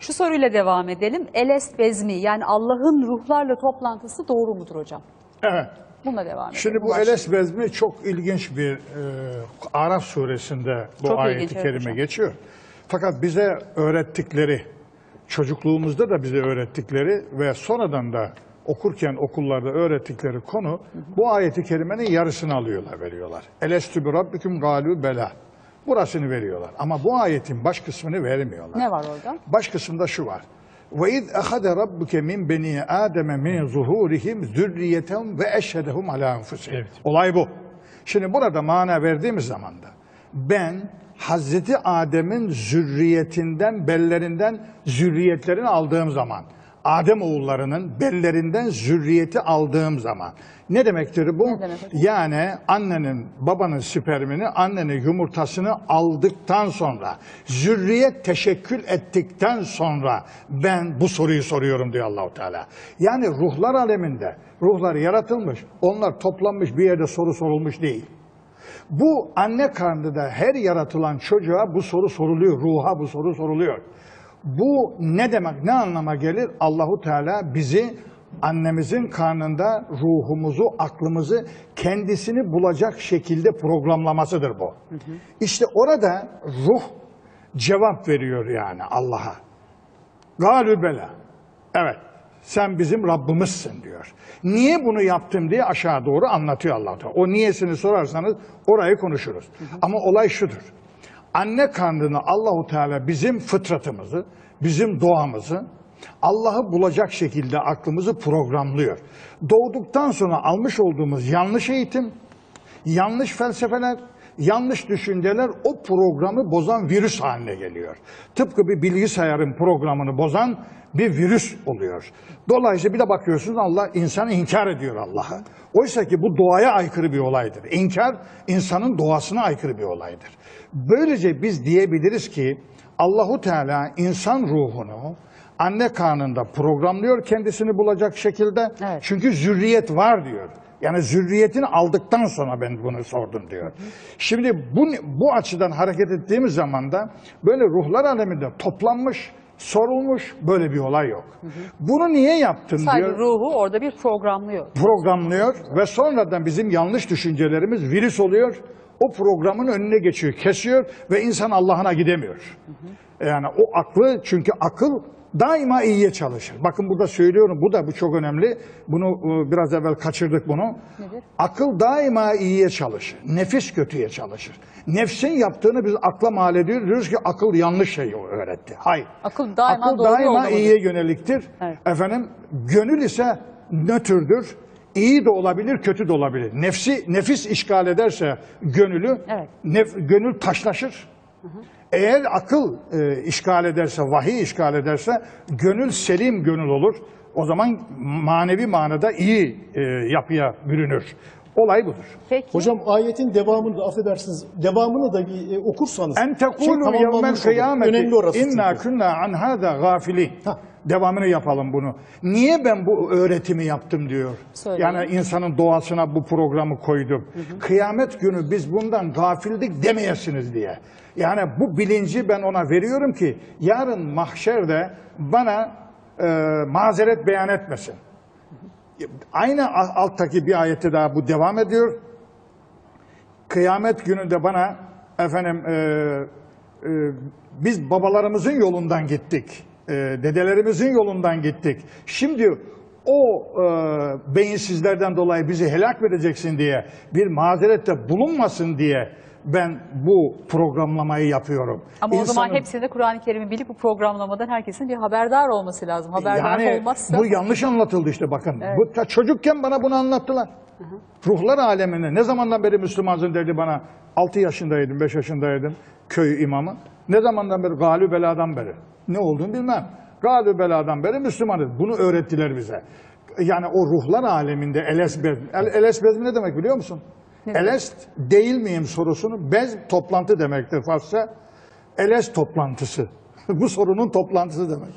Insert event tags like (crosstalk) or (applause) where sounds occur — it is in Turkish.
Şu soruyla devam edelim. Elest bezmi yani Allah'ın ruhlarla toplantısı doğru mudur hocam? Evet. Bununla devam edelim. Şimdi bu başlık. Eles bezmi çok ilginç bir e, Araf suresinde bu Çok ayeti ilginç, kerime hocam. geçiyor. Fakat bize öğrettikleri, çocukluğumuzda da bize öğrettikleri ve sonradan da okurken okullarda öğrettikleri konu bu ayeti kerimenin yarısını alıyorlar, veriyorlar. Elestü bi rabbikum galu bela. Burasını veriyorlar. Ama bu ayetin baş kısmını vermiyorlar. Ne var orada? Baş kısımda şu var. Ve iz ahade rabbuke min beni ademe min zuhurihim zürriyetehum ve eşhedehum ala enfusihim. Olay bu. Şimdi burada mana verdiğimiz zaman da ben Hazreti Adem'in zürriyetinden, bellerinden zürriyetlerini aldığım zaman, Adem oğullarının bellerinden zürriyeti aldığım zaman ne demektir bu? Ne demek? Yani annenin, babanın spermini, annenin yumurtasını aldıktan sonra, zürriyet teşekkül ettikten sonra ben bu soruyu soruyorum diyor Allahu Teala. Yani ruhlar aleminde, ruhlar yaratılmış, onlar toplanmış bir yerde soru sorulmuş değil. Bu anne karnında her yaratılan çocuğa bu soru soruluyor, ruha bu soru soruluyor. Bu ne demek, ne anlama gelir? Allahu Teala bizi annemizin karnında ruhumuzu, aklımızı kendisini bulacak şekilde programlamasıdır bu. İşte orada ruh cevap veriyor yani Allah'a. Galübela. Evet. Sen bizim Rabbimizsin diyor. Niye bunu yaptım diye aşağı doğru anlatıyor allah Teala. O niyesini sorarsanız orayı konuşuruz. Ama olay şudur. Anne karnını Allahu Teala bizim fıtratımızı, bizim doğamızı Allah'ı bulacak şekilde aklımızı programlıyor. Doğduktan sonra almış olduğumuz yanlış eğitim, yanlış felsefeler, yanlış düşünceler o programı bozan virüs haline geliyor. Tıpkı bir bilgisayarın programını bozan bir virüs oluyor. Dolayısıyla bir de bakıyorsunuz Allah insan inkar ediyor Allah'ı. Oysa ki bu doğaya aykırı bir olaydır. İnkar insanın doğasına aykırı bir olaydır. Böylece biz diyebiliriz ki Allahu Teala insan ruhunu anne karnında programlıyor kendisini bulacak şekilde. Evet. Çünkü zürriyet var diyor. Yani zürriyetini aldıktan sonra ben bunu sordum diyor. Şimdi bu, bu açıdan hareket ettiğimiz zaman da böyle ruhlar aleminde toplanmış, sorulmuş böyle bir olay yok. Bunu niye yaptın Sadece diyor. ruhu orada bir programlıyor. Programlıyor ve sonradan bizim yanlış düşüncelerimiz virüs oluyor. O programın önüne geçiyor, kesiyor ve insan Allah'ına gidemiyor. Yani o aklı çünkü akıl daima iyiye çalışır. Bakın burada söylüyorum bu da bu çok önemli. Bunu e, biraz evvel kaçırdık bunu. Nedir? Akıl daima iyiye çalışır. Nefis kötüye çalışır. Nefsin yaptığını biz akla mal ediyoruz. Diyoruz ki akıl yanlış şeyi öğretti. Hayır. Akıl daima akıl doğru daima iyiye yöneliktir. Evet. Efendim gönül ise nötrdür. İyi de olabilir, kötü de olabilir. Nefsi nefis işgal ederse gönülü, Evet. nef- gönül taşlaşır. Eğer akıl e, işgal ederse, vahiy işgal ederse gönül selim gönül olur. O zaman manevi manada iyi e, yapıya bürünür. Olay budur. Peki. Hocam ayetin devamını da affedersiniz. Devamını da bir e, okursanız. En şey tekulu yevmel tamamlanmış olur. kıyameti Önemli orası inna kunna an hada gafilin. Hah. Devamını yapalım bunu. Niye ben bu öğretimi yaptım diyor. Söyleyin. Yani insanın doğasına bu programı koydum. Kıyamet günü biz bundan gafildik demeyesiniz diye. Yani bu bilinci ben ona veriyorum ki yarın mahşerde bana e, mazeret beyan etmesin. Aynı alttaki bir ayette daha bu devam ediyor kıyamet gününde bana efendim e, e, biz babalarımızın yolundan gittik. E, dedelerimizin yolundan gittik. Şimdi o e, beyinsizlerden dolayı bizi helak vereceksin diye bir mazerette bulunmasın diye ben bu programlamayı yapıyorum. Ama o zaman İnsanın- hepsinde Kur'an-ı Kerim'i bilip bu programlamadan herkesin bir haberdar olması lazım. Haberdar yani olmazsa bu yanlış anlatıldı işte bakın. Bu, ta- çocukken bana bunu anlattılar. Ruhlar alemine ne zamandan beri Müslümansın dedi bana. 6 yaşındaydım, 5 yaşındaydım köy imamı. Ne zamandan beri? Galü beladan beri. Ne olduğunu bilmem. Galü beladan beri Müslümanız. Bunu öğrettiler bize. Yani o ruhlar aleminde eles bezmi. El, eles bezmi ne demek biliyor musun? Elest değil miyim sorusunu bez toplantı demektir Farsça. Eles toplantısı. (laughs) Bu sorunun toplantısı demek.